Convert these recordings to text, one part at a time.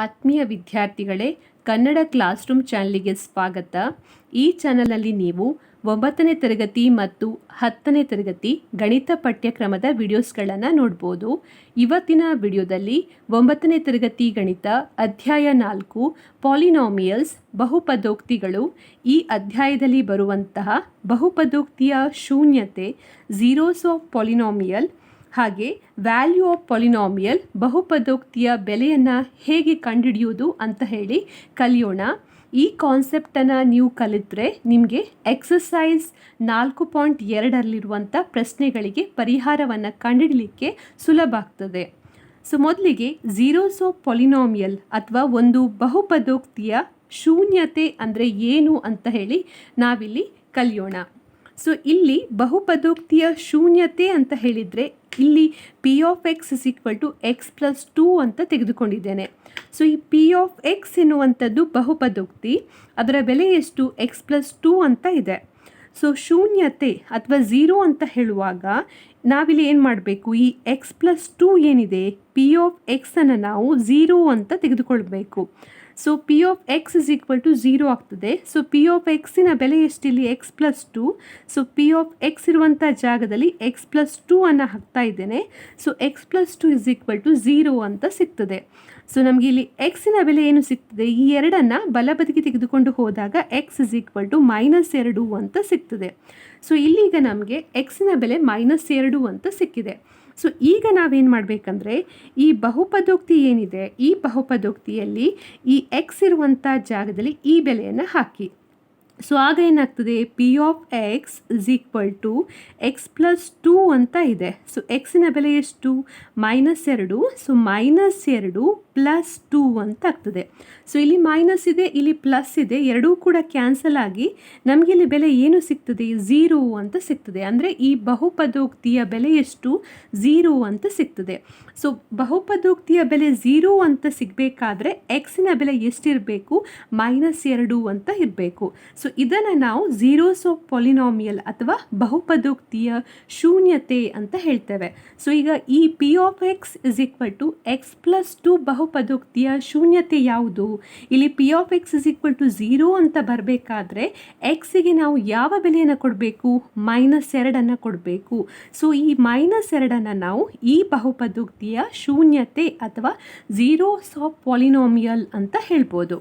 ಆತ್ಮೀಯ ವಿದ್ಯಾರ್ಥಿಗಳೇ, Kannada class room ಚಾನಲಿಗೆ ಸ್ವಾಗತ. ಈ ಚಾನಲಲ್ಲಿ ನೀವು ಒಂಬತ್ತನೇ ತರಗತಿ ಮತ್ತು ಹತ್ತನೇ ತರಗತಿ ಗಣಿತ ಪಠ್ಯಕ್ರಮದ ವಿಡಿಯೋಸ್ಗಳನ್ನು ನೋಡ್ಬೋದು. ಇವತ್ತಿನ ವಿಡಿಯೋದಲ್ಲಿ ಒಂಬತ್ತನೇ ತರಗತಿ ಗಣಿತ ಅಧ್ಯಾಯ ನಾಲ್ಕು, ಪಾಲಿನಾಮಿಯಲ್ಸ್, ಬಹುಪದೋಕ್ತಿಗಳು. ಈ ಅಧ್ಯಾಯದಲ್ಲಿ ಬರುವಂತಹ ಬಹುಪದೋಕ್ತಿಯ ಶೂನ್ಯತೆ, ಝೀರೋಸ್ ಆಫ್ ಪಾಲಿನಾಮಿಯಲ್ ಹಾಗೆ ವ್ಯಾಲ್ಯೂ ಆಫ್ ಪೊಲಿನಾಮಿಯಲ್ ಬಹುಪದೋಕ್ತಿಯ ಬೆಲೆಯನ್ನು ಹೇಗೆ ಕಂಡುಹಿಡಿಯೋದು ಅಂತ ಹೇಳಿ ಕಲಿಯೋಣ. ಈ ಕಾನ್ಸೆಪ್ಟನ್ನು ನೀವು ಕಲಿತರೆ ನಿಮಗೆ ಎಕ್ಸಸೈಸ್ ನಾಲ್ಕು ಪಾಯಿಂಟ್ ಎರಡರಲ್ಲಿರುವಂಥ ಪ್ರಶ್ನೆಗಳಿಗೆ ಪರಿಹಾರವನ್ನು ಕಂಡುಹಿಡಲಿಕ್ಕೆ ಸುಲಭ ಆಗ್ತದೆ. ಸೊ, ಮೊದಲಿಗೆ ಝೀರೋಸ್ ಆಫ್ ಪೊಲಿನಾಮಿಯಲ್ ಅಥವಾ ಒಂದು ಬಹುಪದೋಕ್ತಿಯ ಶೂನ್ಯತೆ ಅಂದರೆ ಏನು ಅಂತ ಹೇಳಿ ನಾವಿಲ್ಲಿ ಕಲಿಯೋಣ. ಸೊ, ಇಲ್ಲಿ ಬಹುಪದೋಕ್ತಿಯ ಶೂನ್ಯತೆ ಅಂತ ಹೇಳಿದರೆ ಇಲ್ಲಿ P of X is equal to X plus two ಅಂತ ತೆಗೆದುಕೊಂಡಿದ್ದೇನೆ. ಸೊ ಈ ಪಿ ಆಫ್ ಎಕ್ಸ್ ಎನ್ನುವಂಥದ್ದು ಬಹುಪದೋಕ್ತಿ. ಅದರ ಬೆಲೆ ಎಷ್ಟು? ಎಕ್ಸ್ ಪ್ಲಸ್ ಟೂ ಅಂತ ಇದೆ. ಸೊ ಶೂನ್ಯತೆ ಅಥವಾ ಝೀರೋ ಅಂತ ಹೇಳುವಾಗ ನಾವಿಲ್ಲಿ ಏನು ಮಾಡಬೇಕು? ಈ ಎಕ್ಸ್ ಪ್ಲಸ್ ಟೂ ಏನಿದೆ? ಪಿ ಆಫ್ ಎಕ್ಸನ್ನು ನಾವು ಝೀರೋ ಅಂತ ತೆಗೆದುಕೊಳ್ಬೇಕು. So P of X is equal to zero ಆಗ್ತದೆ. ಸೊ ಪಿ ಆಫ್ ಎಕ್ಸಿನ ಬೆಲೆ ಎಷ್ಟಿಲ್ಲಿ? X plus two so P of X ಇರುವಂಥ ಜಾಗದಲ್ಲಿ ಎಕ್ಸ್ ಪ್ಲಸ್ ಟೂ ಅನ್ನು ಹಾಕ್ತಾ ಇದ್ದೇನೆ. So X plus two is equal to zero ಅಂತ ಸಿಗ್ತದೆ. ಸೊ ನಮಗೆ ಇಲ್ಲಿ ಎಕ್ಸಿನ ಬೆಲೆ ಏನು ಸಿಗ್ತದೆ? ಈ ಎರಡನ್ನು ಬಲಬದಿಗೆ ತೆಗೆದುಕೊಂಡು ಹೋದಾಗ X is equal to minus ಎರಡು ಅಂತ ಸಿಗ್ತದೆ. ಸೊ ಇಲ್ಲಿಗ ನಮಗೆ ಎಕ್ಸಿನ ಬೆಲೆ ಮೈನಸ್ ಎರಡು ಅಂತ ಸಿಕ್ಕಿದೆ. ಸೊ ಈಗ ನಾವೇನು ಮಾಡಬೇಕಂದ್ರೆ, ಈ ಬಹುಪದೋಕ್ತಿ ಏನಿದೆ, ಈ ಬಹುಪದೋಕ್ತಿಯಲ್ಲಿ ಈ ಎಕ್ಸ್ ಇರುವಂಥ ಜಾಗದಲ್ಲಿ ಈ ಬೆಲೆಯನ್ನು ಹಾಕಿ. ಸೊ ಆಗ ಏನಾಗ್ತದೆ? P of X is equal to X plus two ಅಂತ ಇದೆ. ಸೊ ಎಕ್ಸಿನ ಬೆಲೆ ಎಷ್ಟು? ಮೈನಸ್ ಎರಡು. ಸೊ ಮೈನಸ್ ಎರಡು ಪ್ಲಸ್ ಟೂ ಅಂತ ಆಗ್ತದೆ. ಸೊ ಇಲ್ಲಿ ಮೈನಸ್ ಇದೆ, ಇಲ್ಲಿ ಪ್ಲಸ್ ಇದೆ, ಎರಡೂ ಕೂಡ ಕ್ಯಾನ್ಸಲ್ ಆಗಿ ನಮಗೆ ಇಲ್ಲಿ ಬೆಲೆ ಏನು ಸಿಗ್ತದೆ? ಝೀರೋ ಅಂತ ಸಿಗ್ತದೆ. ಅಂದರೆ ಈ ಬಹುಪದೋಕ್ತಿಯ ಬೆಲೆ ಎಷ್ಟು? ಝೀರೋ ಅಂತ ಸಿಗ್ತದೆ. ಸೊ ಬಹುಪದೋಕ್ತಿಯ ಬೆಲೆ ಝೀರೋ ಅಂತ ಸಿಗಬೇಕಾದ್ರೆ ಎಕ್ಸಿನ ಬೆಲೆ ಎಷ್ಟಿರಬೇಕು? ಮೈನಸ್ ಎರಡು ಅಂತ ಇರಬೇಕು. ಸೊ ಇದನ್ನು ನಾವು ಝೀರೋಸ್ ಆಫ್ ಪಾಲಿನಾಮಿಯಲ್ ಅಥವಾ ಬಹುಪದೋಕ್ತಿಯ ಶೂನ್ಯತೆ ಅಂತ ಹೇಳ್ತೇವೆ. ಸೊ ಈಗ ಈ P of X is equal to X plus two ಬಹುಪದೋಕ್ತಿಯ ಶೂನ್ಯತೆ ಯಾವುದು? ಇಲ್ಲಿ P of X is equal to zero ಅಂತ ಬರಬೇಕಾದ್ರೆ ಎಕ್ಸಿಗೆ ನಾವು ಯಾವ ಬೆಲೆಯನ್ನು ಕೊಡಬೇಕು? ಮೈನಸ್ ಎರಡನ್ನು ಕೊಡಬೇಕು. ಸೊ ಈ ಮೈನಸ್ ಎರಡನ್ನು ನಾವು ಈ ಬಹುಪದೋಕ್ತಿಯ ಶೂನ್ಯತೆ ಅಥವಾ ಝೀರೋಸ್ ಆಫ್ ಪಾಲಿನೋಮಿಯಲ್ ಅಂತ ಹೇಳ್ಬೋದು.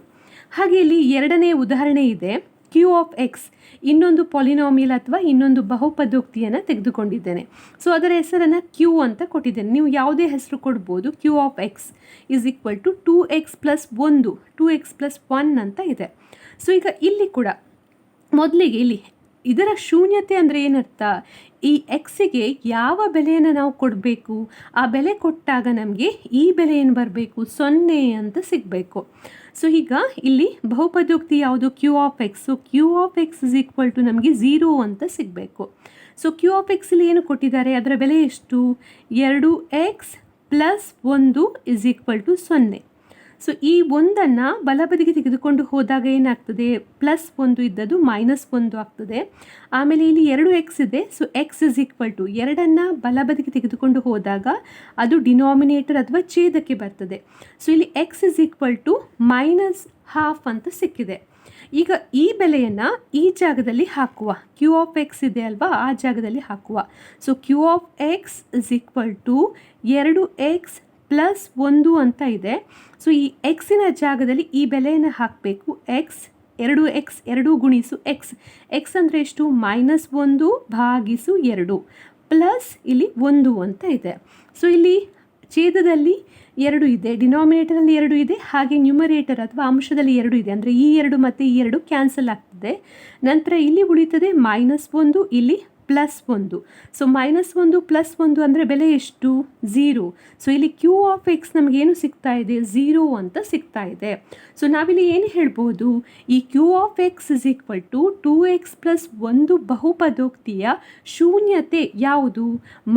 ಹಾಗೆ ಇಲ್ಲಿ ಎರಡನೇ ಉದಾಹರಣೆ ಇದೆ. ಕ್ಯೂ ಆಫ್ ಎಕ್ಸ್ ಇನ್ನೊಂದು ಪಾಲಿನಾಮಿಯಲ್ ಅಥವಾ ಇನ್ನೊಂದು ಬಹುಪದೋಕ್ತಿಯನ್ನು ತೆಗೆದುಕೊಂಡಿದ್ದೇನೆ. ಸೊ ಅದರ ಹೆಸರನ್ನು ಕ್ಯೂ ಅಂತ ಕೊಟ್ಟಿದ್ದೇನೆ. ನೀವು ಯಾವುದೇ ಹೆಸರು ಕೊಡ್ಬೋದು. Q of X is equal to two X plus ಒಂದು ಟೂ ಎಕ್ಸ್ ಪ್ಲಸ್ ಒನ್ ಅಂತ ಇದೆ. ಸೊ ಈಗ ಇಲ್ಲಿ ಕೂಡ ಮೊದಲಿಗೆ ಇಲ್ಲಿ ಇದರ ಶೂನ್ಯತೆ ಅಂದರೆ ಏನರ್ಥ? ಈ ಎಕ್ಸಿಗೆ ಯಾವ ಬೆಲೆಯನ್ನು ನಾವು ಕೊಡಬೇಕು? ಆ ಬೆಲೆ ಕೊಟ್ಟಾಗ ನಮಗೆ ಈ ಬೆಲೆ ಏನು ಬರಬೇಕು? ಸೊನ್ನೆ ಅಂತ ಸಿಗಬೇಕು. ಸೊ ಈಗ ಇಲ್ಲಿ ಬಹುಪದೋಕ್ತಿ ಯಾವುದು? Q of X so Q of X is equal to ನಮಗೆ ಝೀರೋ ಅಂತ ಸಿಗಬೇಕು. ಸೊ ಕ್ಯೂ ಆಫ್ ಎಕ್ಸ್ ಇಲ್ಲಿ ಏನು ಕೊಟ್ಟಿದ್ದಾರೆ? ಅದರ ಬೆಲೆ ಎಷ್ಟು? ಎರಡು ಎಕ್ಸ್ ಪ್ಲಸ್ ಒಂದು ಇಸ್ ಈಕ್ವಲ್ ಟು ಸೊನ್ನೆ. ಸೊ ಈ ಒಂದನ್ನು ಬಲಬದಿಗೆ ತೆಗೆದುಕೊಂಡು ಹೋದಾಗ ಏನಾಗ್ತದೆ? ಪ್ಲಸ್ ಒಂದು ಇದ್ದದ್ದು ಮೈನಸ್ ಒಂದು ಆಗ್ತದೆ. ಆಮೇಲೆ ಇಲ್ಲಿ ಎರಡು ಎಕ್ಸ್ ಇದೆ. So X is equal to ಎರಡನ್ನು ಬಲಬದಿಗೆ ತೆಗೆದುಕೊಂಡು ಹೋದಾಗ ಅದು ಡಿನಾಮಿನೇಟರ್ ಅಥವಾ ಛೇದಕ್ಕೆ ಬರ್ತದೆ. ಸೊ ಇಲ್ಲಿ X is equal to minus half ಅಂತ ಸಿಕ್ಕಿದೆ. ಈಗ ಈ ಬೆಲೆಯನ್ನು ಈ ಜಾಗದಲ್ಲಿ ಹಾಕುವ. ಕ್ಯೂ ಆಫ್ ಎಕ್ಸ್ ಇದೆ ಅಲ್ವಾ? ಆ ಜಾಗದಲ್ಲಿ ಹಾಕುವ. So Q of X is equal to ಎರಡು ಎಕ್ಸ್ ಪ್ಲಸ್ ಒಂದು ಅಂತ ಇದೆ. ಸೊ ಈ ಎಕ್ಸಿನ ಜಾಗದಲ್ಲಿ ಈ ಬೆಲೆಯನ್ನು ಹಾಕಬೇಕು. ಎಕ್ಸ್ ಎರಡು ಎಕ್ಸ್ ಎರಡು ಗುಣಿಸು ಎಕ್ಸ್ ಎಕ್ಸ್ ಅಂದರೆ ಎಷ್ಟು? ಮೈನಸ್ ಒಂದು ಭಾಗಿಸು ಎರಡು. ಪ್ಲಸ್ ಇಲ್ಲಿ ಒಂದು ಅಂತ ಇದೆ. ಸೊ ಇಲ್ಲಿ ಛೇದದಲ್ಲಿ ಎರಡು ಇದೆ. ಡಿನಾಮಿನೇಟರಲ್ಲಿ ಎರಡು ಇದೆ. ಹಾಗೆ ನ್ಯೂಮರೇಟರ್ ಅಥವಾ ಅಂಶದಲ್ಲಿ ಎರಡು ಇದೆ. ಅಂದರೆ ಈ ಎರಡು ಮತ್ತು ಈ ಎರಡು ಕ್ಯಾನ್ಸಲ್ ಆಗ್ತದೆ. ನಂತರ ಇಲ್ಲಿ ಉಳಿತದೆ ಮೈನಸ್ ಒಂದು, ಇಲ್ಲಿ ಪ್ಲಸ್ ಒಂದು. ಸೊ ಮೈನಸ್ ಒಂದು ಪ್ಲಸ್ ಒಂದು ಅಂದರೆ ಬೆಲೆ ಎಷ್ಟು? ಝೀರೋ ಸೊ ಇಲ್ಲಿ ಕ್ಯೂ ಆಫ್ ಎಕ್ಸ್ ನಮಗೇನು ಸಿಗ್ತಾ ಇದೆ? ಝೀರೋ ಅಂತ ಸಿಗ್ತಾ ಇದೆ. ಸೊ ನಾವಿಲ್ಲಿ ಏನು ಹೇಳ್ಬೋದು? ಈ Q of X is equal to two X plus ಒಂದು ಬಹುಪದೋಕ್ತಿಯ ಶೂನ್ಯತೆ ಯಾವುದು?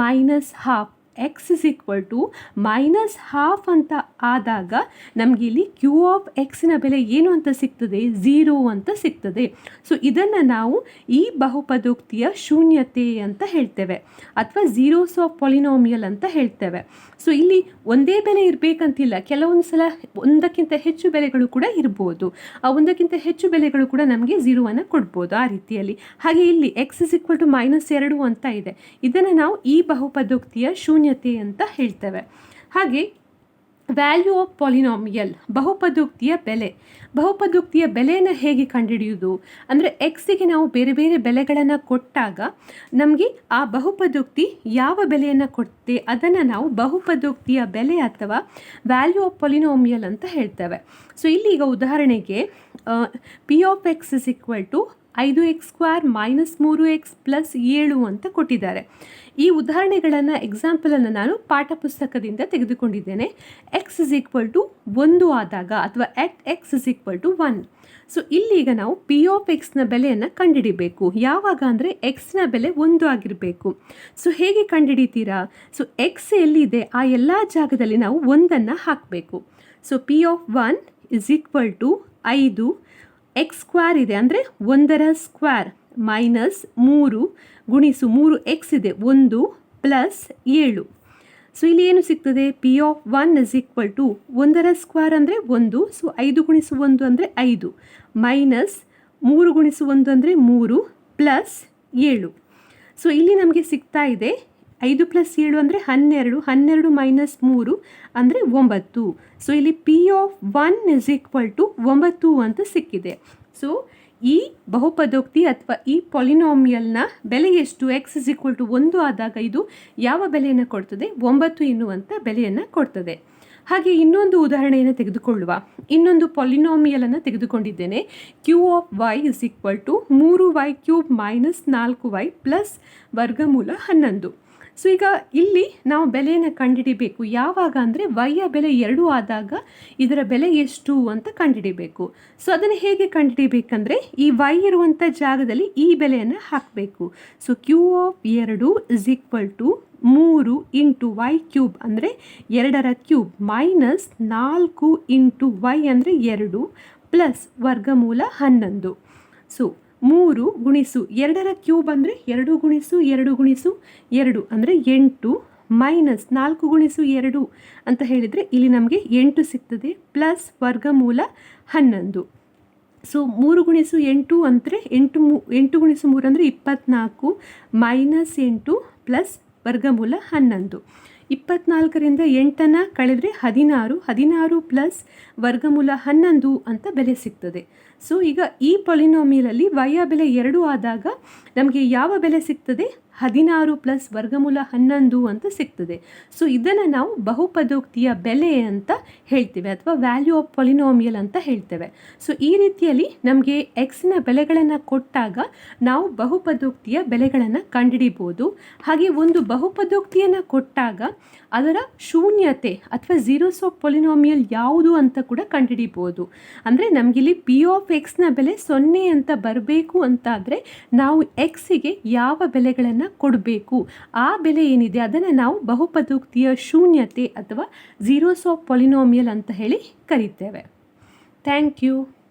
Minus half X is equal to minus half ಅಂತ ಆದಾಗ ನಮಗೆ ಇಲ್ಲಿ ಕ್ಯೂ ಆಫ್ ಎಕ್ಸಿನ ಬೆಲೆ ಏನು ಅಂತ ಸಿಗ್ತದೆ? ಝೀರೋ ಅಂತ ಸಿಗ್ತದೆ. ಸೊ ಇದನ್ನು ನಾವು ಈ ಬಹುಪದೋಕ್ತಿಯ ಶೂನ್ಯತೆ ಅಂತ ಹೇಳ್ತೇವೆ. ಅಥವಾ ಝೀರೋಸ್ ಆಫ್ ಪಾಲಿನೋಮಿಯಲ್ ಅಂತ ಹೇಳ್ತೇವೆ. ಸೊ ಇಲ್ಲಿ ಒಂದೇ ಬೆಲೆ ಇರಬೇಕಂತಿಲ್ಲ. ಕೆಲವೊಂದು ಸಲ ಒಂದಕ್ಕಿಂತ ಹೆಚ್ಚು ಬೆಲೆಗಳು ಕೂಡ ಇರ್ಬೋದು. ಆ ಒಂದಕ್ಕಿಂತ ಹೆಚ್ಚು ಬೆಲೆಗಳು ಕೂಡ ನಮಗೆ ಝೀರೋವನ್ನು ಕೊಡ್ಬೋದು ಆ ರೀತಿಯಲ್ಲಿ. ಹಾಗೆ ಇಲ್ಲಿ X is equal to minus ಎರಡು ಅಂತ ಇದೆ. ಇದನ್ನು ನಾವು ಈ ಬಹುಪದೋಕ್ತಿಯ ಶೂನ್ಯತೆ ಅಂತ ಹೇಳ್ತೇವೆ. ಹಾಗೆ ವ್ಯಾಲ್ಯೂ ಆಫ್ ಪಾಲಿನಾಮಿಯಲ್ ಬಹುಪದೋಕ್ತಿಯ ಬೆಲೆ. ಬಹುಪದೋಕ್ತಿಯ ಬೆಲೆಯನ್ನು ಹೇಗೆ ಕಂಡುಹಿಡಿಯುವುದು? ಅಂದರೆ ಎಕ್ಸಿಗೆ ನಾವು ಬೇರೆ ಬೇರೆ ಬೆಲೆಗಳನ್ನು ಕೊಟ್ಟಾಗ, ನಮಗೆ ಆ ಬಹುಪದೋಕ್ತಿ ಯಾವ ಬೆಲೆಯನ್ನು ಕೊಡುತ್ತೆ? ಅದನ್ನು ನಾವು ಬಹುಪದೋಕ್ತಿಯ ಬೆಲೆ ಅಥವಾ ವ್ಯಾಲ್ಯೂ ಆಫ್ ಪಾಲಿನೋಮಿಯಲ್ ಅಂತ ಹೇಳ್ತೇವೆ. ಸೊ ಇಲ್ಲಿ ಈಗ ಉದಾಹರಣೆಗೆ P of X is equal to ಐದು ಎಕ್ಸ್ ಸ್ಕ್ವೇರ್ ಮೈನಸ್ ಮೂರು ಎಕ್ಸ್ ಪ್ಲಸ್ ಏಳು ಅಂತ ಕೊಟ್ಟಿದ್ದಾರೆ. ಈ ಉದಾಹರಣೆಗಳನ್ನು ಎಕ್ಸಾಂಪಲನ್ನು ನಾನು ಪಾಠ ಪುಸ್ತಕದಿಂದ ತೆಗೆದುಕೊಂಡಿದ್ದೇನೆ. ಎಕ್ಸ್ ಇಸ್ ಈಕ್ವಲ್ ಟು ಒಂದು ಆದಾಗ ಅಥವಾ at X is equal to one so ಇಲ್ಲಿಗ ನಾವು ಪಿ ಆಫ್ ಎಕ್ಸ್ನ ಬೆಲೆಯನ್ನು ಕಂಡುಹಿಡಿಬೇಕು. ಯಾವಾಗ ಅಂದರೆ ಎಕ್ಸ್ನ ಬೆಲೆ ಒಂದು ಆಗಿರಬೇಕು. ಸೊ ಹೇಗೆ ಕಂಡುಹಿಡಿತೀರಾ? ಸೊ ಎಕ್ಸ್ ಎಲ್ಲಿದೆ? ಆ ಎಲ್ಲ ಜಾಗದಲ್ಲಿ ನಾವು ಒಂದನ್ನು ಹಾಕಬೇಕು. So P of one is equal to ಐದು ಎಕ್ಸ್ ಸ್ಕ್ವೇರ್ ಇದೆ ಅಂದರೆ ಒಂದರ ಸ್ಕ್ವೇರ್ ಮೈನಸ್ ಮೂರು ಗುಣಿಸು ಮೂರು ಎಕ್ಸ್ ಇದೆ, ಒಂದು ಪ್ಲಸ್ ಏಳು. ಸೊ ಇಲ್ಲಿ ಏನು ಸಿಗ್ತದೆ? P of one is equal to ಒಂದರ ಸ್ಕ್ವೇರ್ ಅಂದರೆ ಒಂದು ಸೊ ಐದು ಗುಣಿಸು ಒಂದು ಅಂದರೆ ಐದು. ಮೈನಸ್ ಮೂರು ಗುಣಿಸು ಒಂದು ಅಂದರೆ ಮೂರು ಪ್ಲಸ್ ಏಳು. ಸೊ ಇಲ್ಲಿ ನಮಗೆ ಸಿಗ್ತಾ ಇದೆ ಐದು ಪ್ಲಸ್ ಏಳು ಅಂದರೆ ಹನ್ನೆರಡು ಹನ್ನೆರಡು ಮೈನಸ್ ಮೂರು ಅಂದರೆ ಒಂಬತ್ತು. ಸೊ ಇಲ್ಲಿ P of one is equal to ಒಂಬತ್ತು ಅಂತ ಸಿಕ್ಕಿದೆ. ಸೊ ಈ ಬಹುಪದೋಕ್ತಿ ಅಥವಾ ಈ ಪಾಲಿನಾಮಿಯಲ್ನ ಬೆಲೆ ಎಷ್ಟು? ಎಕ್ಸ್ ಇಸ್ ಈಕ್ವಲ್ ಟು ಒಂದು ಆದಾಗ ಇದು ಯಾವ ಬೆಲೆಯನ್ನು ಕೊಡ್ತದೆ? ಒಂಬತ್ತು ಎನ್ನುವಂಥ ಬೆಲೆಯನ್ನು ಕೊಡ್ತದೆ. ಹಾಗೆ ಇನ್ನೊಂದು ಉದಾಹರಣೆಯನ್ನು ತೆಗೆದುಕೊಳ್ಳುವ. ಇನ್ನೊಂದು ಪಾಲಿನಾಮಿಯಲನ್ನು ತೆಗೆದುಕೊಂಡಿದ್ದೇನೆ. Q of Y is equal to ಮೂರು ವೈ ಕ್ಯೂಬ್ ಮೈನಸ್ ನಾಲ್ಕು ವೈ ಪ್ಲಸ್ ವರ್ಗಮೂಲ ಹನ್ನೊಂದು. ಸೊ ಈಗ ಇಲ್ಲಿ ನಾವು ಬೆಲೆಯನ್ನು ಕಂಡುಹಿಡಿಬೇಕು ಯಾವಾಗ ಅಂದರೆ ವೈಯ ಬೆಲೆ ಎರಡು ಆದಾಗ ಇದರ ಬೆಲೆ ಎಷ್ಟು ಅಂತ ಕಂಡುಹಿಡಿಬೇಕು ಸೊ ಅದನ್ನು ಹೇಗೆ ಕಂಡುಹಿಡಿಬೇಕಂದ್ರೆ ಈ ವೈ ಇರುವಂಥ ಜಾಗದಲ್ಲಿ ಈ ಬೆಲೆಯನ್ನು ಹಾಕಬೇಕು. ಸೊ ಕ್ಯೂ ಆಫ್ ಎರಡು ಇಸ್ ಈಕ್ವಲ್ ಟು ಮೂರು ಇಂಟು ವೈ ಕ್ಯೂಬ್ ಅಂದರೆ ಎರಡರ ಕ್ಯೂಬ್ ಮೈನಸ್ ನಾಲ್ಕು ಇಂಟು ವೈ ಅಂದರೆ ಎರಡು ಪ್ಲಸ್ ವರ್ಗಮೂಲ ಹನ್ನೊಂದು. ಸೊ ಮೂರು ಗುಣಿಸು ಎರಡರ ಕ್ಯೂಬ್ ಅಂದರೆ ಎರಡು ಗುಣಿಸು ಎರಡು ಗುಣಿಸು, ಎರಡು ಅಂದರೆ ಎಂಟು, ಮೈನಸ್ ನಾಲ್ಕು ಗುಣಿಸು ಎರಡು ಅಂತ ಹೇಳಿದರೆ ಇಲ್ಲಿ ನಮಗೆ ಎಂಟು ಸಿಗ್ತದೆ ಪ್ಲಸ್ ವರ್ಗಮೂಲ ಹನ್ನೊಂದು. ಸೊ ಮೂರು ಗುಣಿಸು ಎಂಟು ಅಂದರೆ ಎಂಟು ಮೂ, ಎಂಟು ಗುಣಿಸು ಮೂರು ಅಂದರೆ ಇಪ್ಪತ್ತ್ನಾಲ್ಕು ಮೈನಸ್ ಎಂಟು ಪ್ಲಸ್ ವರ್ಗಮೂಲ ಹನ್ನೊಂದು. ಇಪ್ಪತ್ನಾಲ್ಕರಿಂದ ಎಂಟನ್ನು ಕಳೆದರೆ ಹದಿನಾರು ಹದಿನಾರು ಪ್ಲಸ್ ವರ್ಗಮೂಲ ಹನ್ನೊಂದು ಅಂತ ಬೆಲೆ ಸಿಗ್ತದೆ. ಸೊ ಈಗ ಈ ಪೊಲಿನೋಮಿಯಲಲ್ಲಿ ವಯ ಬೆಲೆ ಎರಡು ಆದಾಗ ನಮಗೆ ಯಾವ ಬೆಲೆ ಸಿಗ್ತದೆ? ಹದಿನಾರು ಪ್ಲಸ್ ವರ್ಗಮೂಲ ಹನ್ನೊಂದು ಅಂತ ಸಿಗ್ತದೆ. ಸೊ ಇದನ್ನು ನಾವು ಬಹುಪದೋಕ್ತಿಯ ಬೆಲೆ ಅಂತ ಹೇಳ್ತೇವೆ ಅಥವಾ ವ್ಯಾಲ್ಯೂ ಆಫ್ ಪೊಲಿನೋಮಿಯಲ್ ಅಂತ ಹೇಳ್ತೇವೆ. ಸೊ ಈ ರೀತಿಯಲ್ಲಿ ನಮಗೆ ಎಕ್ಸ್ನ ಬೆಲೆಗಳನ್ನು ಕೊಟ್ಟಾಗ ನಾವು ಬಹುಪದೋಕ್ತಿಯ ಬೆಲೆಗಳನ್ನು ಕಂಡುಹಿಡಿಬೋದು. ಹಾಗೆ ಒಂದು ಬಹುಪದೋಕ್ತಿಯನ್ನು ಕೊಟ್ಟಾಗ ಅದರ ಶೂನ್ಯತೆ ಅಥವಾ ಝೀರೋಸ್ ಆಫ್ ಪೊಲಿನೋಮಿಯಲ್ ಯಾವುದು ಅಂತ ಕೂಡ ಕಂಡುಹಿಡಿಬೋದು. ಅಂದರೆ ನಮಗಿಲ್ಲಿ ಪಿ ಆಫ್ ಎಕ್ಸ್ನ ಬೆಲೆ ಸೊನ್ನೆ ಅಂತ ಬರಬೇಕು ಅಂತಾದರೆ ನಾವು ಎಕ್ಸಿಗೆ ಯಾವ ಬೆಲೆಗಳನ್ನು ಕೊಡಬೇಕು. ಆ ಬೆಲೆ ಏನಿದೆ ಅದನ್ನು ನಾವು ಬಹುಪದೋಕ್ತಿಯ ಶೂನ್ಯತೆ ಅಥವಾ ಝೀರೋಸ್ ಆಫ್ ಪೊಲಿನೋಮಿಯಲ್ ಅಂತ ಹೇಳಿ ಕರಿತೇವೆ. Thank you.